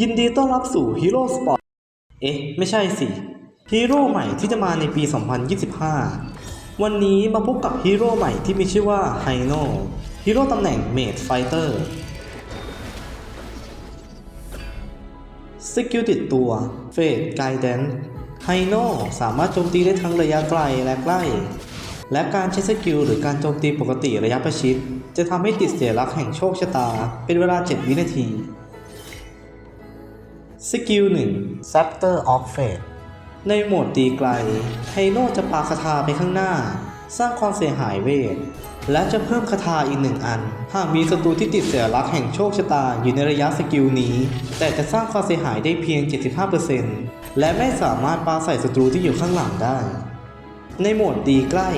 ยินดีต้อนรับสู่ฮีโร่สปอร์ตเอ๊ะ ไม่ใช่สิ ฮีโร่ใหม่ที่จะมาในปี 2025 วันนี้มาพบกับฮีโร่ใหม่ที่มีชื่อว่าไฮโนฮีโร่ตำแหน่งเมดไฟเตอร์สกิลติดตัวเฟดไกด์แดนไฮโนสามารถโจมตีได้ทั้งระยะไกลและใกล้ และการใช้สกิลหรือการโจมตีปกติระยะประชิด จะทำให้ติดเสียลักแห่งโชคชะตาเป็นเวลา 7 วินาที สกิล1 Scepter of Fate ในโหมดตีไกล ไฮโนจะปาคาถาไปข้างหน้า สร้างความเสียหายเวท และจะเพิ่มคาถาอีกหนึ่งอัน หากมีศัตรูที่ติดเสียลักแห่งโชคชะตาอยู่ในระยะสกิลนี้ แต่จะสร้างความเสียหายได้เพียง 75%และไม่สามารถปาใส่ศัตรูที่อยู่ข้างหลังได้ ในโหมดตีใกล้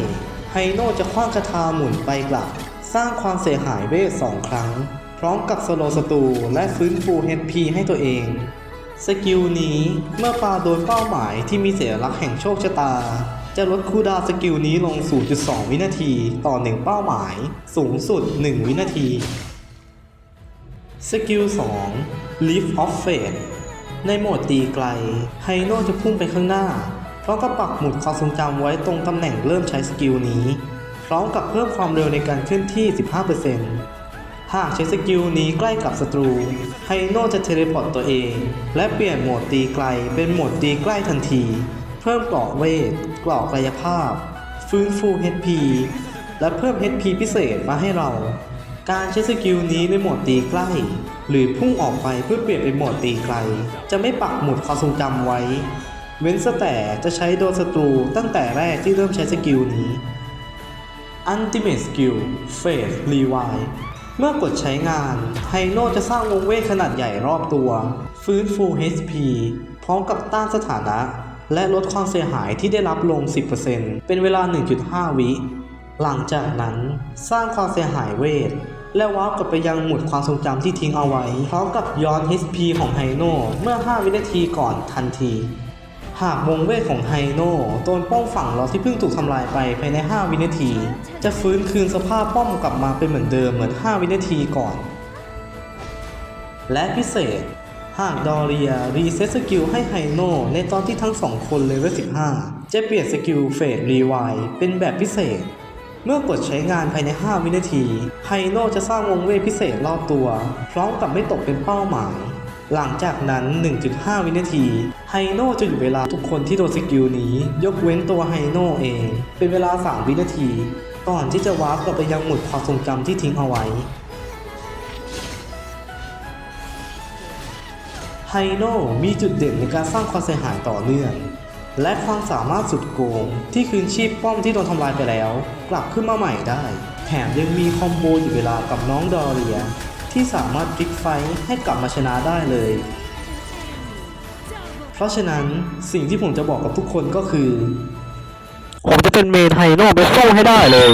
ไฮโนจะคว้างคาถาหมุนไปกลับ สร้างความเสียหายเวทสองครั้ง พร้อมกับสโลว์ศัตรูและฟื้นฟู HP ให้ตัวเอง สกิลนี้เมื่อปาโดนเป้าหมายที่มีเสียลักษณ์แห่งโชคชะตา จะลดคูดาสกิลนี้ลง 0.2 วินาทีต่อ 1 เป้าหมาย สูงสุด 1 วินาทีสกิล 2 Leaf of Fate ในโหมดตีไกล ไฮโนจะพุ่งไปข้างหน้า พร้อมกับปักหมุดความทรงจำไว้ตรงตำแหน่งเริ่มใช้สกิลนี้ พร้อมกับเพิ่มความเร็วในการเคลื่อนที่ 15% หากใช้สกิลนี้ใกล้กับศัตรู ไฮโนจะเทเลพอร์ตตัวเอง และเปลี่ยนโหมดตีไกลเป็นโหมดตีใกล้ทันที เพิ่มเกราะเวทเกราะกายภาพ ฟื้นฟู HP และเพิ่ม HP พิเศษมาให้เรา การใช้สกิลนี้ในโหมดตีใกล้ หรือพุ่งออกไปเพื่อเปลี่ยนเป็นโหมดตีไกล จะไม่ปักหมุดความทรงจำไว้ เว้นแต่จะใช้โดนศัตรูตั้งแต่แรกที่เริ่มใช้สกิลนี้ Ultimate Skill Phase Rewind เมื่อกดใช้งานไฮโนจะสร้างวงเวทขนาดใหญ่รอบตัว ฟื้นฟู HP พร้อมกับต้านสถานะ และลดความเสียหายที่ได้รับลง 10%เป็นเวลา 1.5 วิ หลังจากนั้นสร้างความเสียหายเวท และวาร์ปกลับไปยังหมุดความทรงจำที่ทิ้งเอาไว้ พร้อมกับย้อน HP ของไฮโนเมื่อ 5 วินาทีก่อนทันที หากวงเวทของไฮโน่โดนป้อมฝั่งเราที่เพิ่งถูกทำลายไปภายใน 5 วินาที จะฟื้นคืนสภาพป้อมกลับมาเป็นเหมือนเดิมเหมือน 5 วินาทีก่อน และพิเศษ หากดอเรียรีเซ็ตสกิลให้ไฮโน่ในตอนที่ทั้งสองคนเลเวล 15 จะเปลี่ยนสกิลเฟสรีไวเป็นแบบพิเศษ เมื่อกดใช้งานภายใน 5 วินาทีไฮโน่จะสร้างวงเวทพิเศษรอบตัว พร้อมกับไม่ตกเป็นเป้าหมาย หลังจากนั้น 1.5 วินาที ไฮโน่จะหยุดเวลาทุกคนที่โดนสกิลนี้ ยกเว้นตัวไฮโนเอง เป็นเวลา 3 วินาที ก่อนที่จะวาร์ปกลับไปยังหมุดความทรงจำที่ทิ้งเอาไว้ไฮโน่มีจุดเด่นในการสร้างความเสียหายต่อเนื่อง และความสามารถสุดโกง ที่คืนชีพป้อมที่โดนทำลายไปแล้ว กลับขึ้นมาใหม่ได้ แถมยังมีคอมโบอยู่เวลากับน้องดอเรีย ที่สามารถพลิกไฟท์ให้กลับมาชนะได้เลย เพราะฉะนั้นสิ่งที่ผมจะบอกกับทุกคนก็คือ ผมจะเป็นเมนไฮโนไปสู้ให้ได้เลย